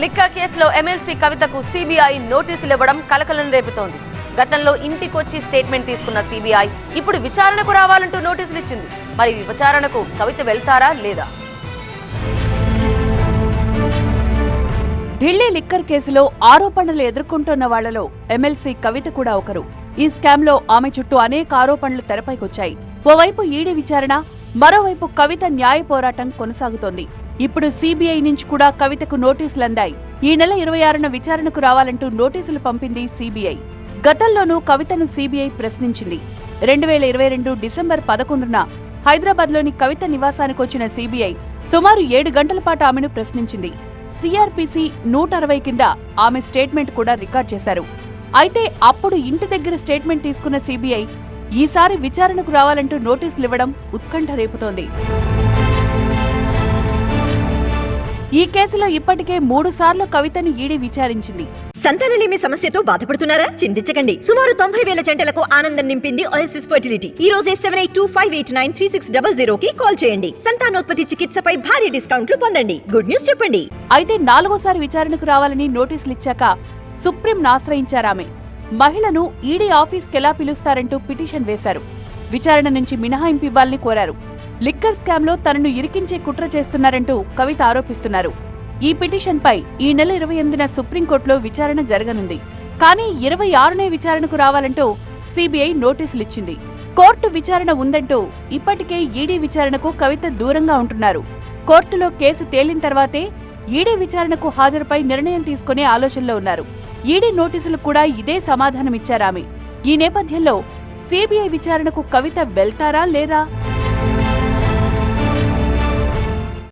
Liquor కేసులో MLC కవితకు CBI నోటీసులు ఇవ్వడం కలకలం రేపుతోంది. గతంలో ఇంటికొచ్చి స్టేట్మెంట్ తీసుకున్న సిబిఐ ఇప్పుడు విచారణకు రావాలంటూ నోటీసులు ఇచ్చింది. మరి విచారణకు కవిత వెళ్తారా లేదా? ఢిల్లీ లిక్కర్ కేసులో ఆరోపణలు ఎదుర్కొంటున్న వాళ్ళలో ఎమ్మెల్సీ కవిత కూడా ఒకరు. ఈ స్కామ్లో ఆమె చుట్టూ అనేక ఆరోపణలు తెరపైకొచ్చాయి. ఓవైపు ఈడీ విచారణ మరోవైపు కవిత న్యాయ పోరాటం కొనసాగుతోంది. ఇప్పుడు సీబీఐ నుంచి కూడా కవితకు నోటీసులు అందాయి ఈ నెల ఇరవై ఆరున విచారణకు రావాలంటూ నోటీసులు పంపింది సీబీఐ. గతంలోనూ కవితను సీబీఐ ప్రశ్నించింది. రెండు వేల ఇరవై రెండు డిసెంబర్ పదకొండున హైదరాబాద్లోని కవిత నివాసానికి వచ్చిన సీబీఐ సుమారు ఏడు గంటల పాటు ఆమెను ప్రశ్నించింది. సిఆర్పిసి నూట అరవై కింద ఆమె స్టేట్మెంట్ కూడా రికార్డ్ చేశారు. అయితే అప్పుడు ఇంటి దగ్గర స్టేట్మెంట్ తీసుకున్న సిబిఐ ఈసారి విచారణకు రావాలంటూ నోటీసులు ఇవ్వడం ఉత్కంఠ రేపుతోంది. ఈ కేసులో ఇప్పటికే మూడు సార్లు కవితను ఈడీ విచారించింది. సంతానలేమి సమస్యతో బాధపడుతున్నారా? చింతించకండి. సుమారు తొంభై వేల జంటలకు ఆనందం నింపింది ఓఎస్ఎస్ ఫర్టిలిటీ ఈ రోజే seven eight two five eight nine three six double zero కి కాల్ చేయండి. సంతానోత్పత్తి చికిత్సపై భారీ డిస్కౌంట్లు పొందండి. గుడ్ న్యూస్ చెప్పండి. అయితే నాలుగోసారి విచారణకు రావాలని నోటీసులు ఇచ్చాక సుప్రీంను ఆశ్రయించారామె. మహిళను ఈడీ ఆఫీస్కెలా పిలుస్తారంటూ పిటిషన్ వేశారు. విచారణ నుంచి మినహాయింపు ఇవ్వాలని కోరారు. లిక్కర్ స్కామ్లో తనను ఇరికించే కుట్ర చేస్తున్నారంటూ కవిత ఆరోపిస్తున్నారు. ఈ పిటిషన్పై ఈ నెల ఇరవై ఎనిమిదిన సుప్రీంకోర్టులో విచారణ జరగనుంది. కానీ ఇరవై ఆరునే విచారణకు రావాలంటూ సిబిఐ నోటీసులిచ్చింది. కోర్టు విచారణ ఉందంటూ ఇప్పటికే ఈడీ విచారణకు కవిత దూరంగా ఉంటున్నారు. కోర్టులో కేసు తేలిన తర్వాతే ఈడీ విచారణకు హాజరుపై నిర్ణయం తీసుకునే ఆలోచనలో ఉన్నారు. ఈడీ నోటీసులు కూడా ఇదే సమాధానమిచ్చారామె. ఈ నేపథ్యంలో సిబిఐ విచారణకు కవిత వెళ్తారా లేరా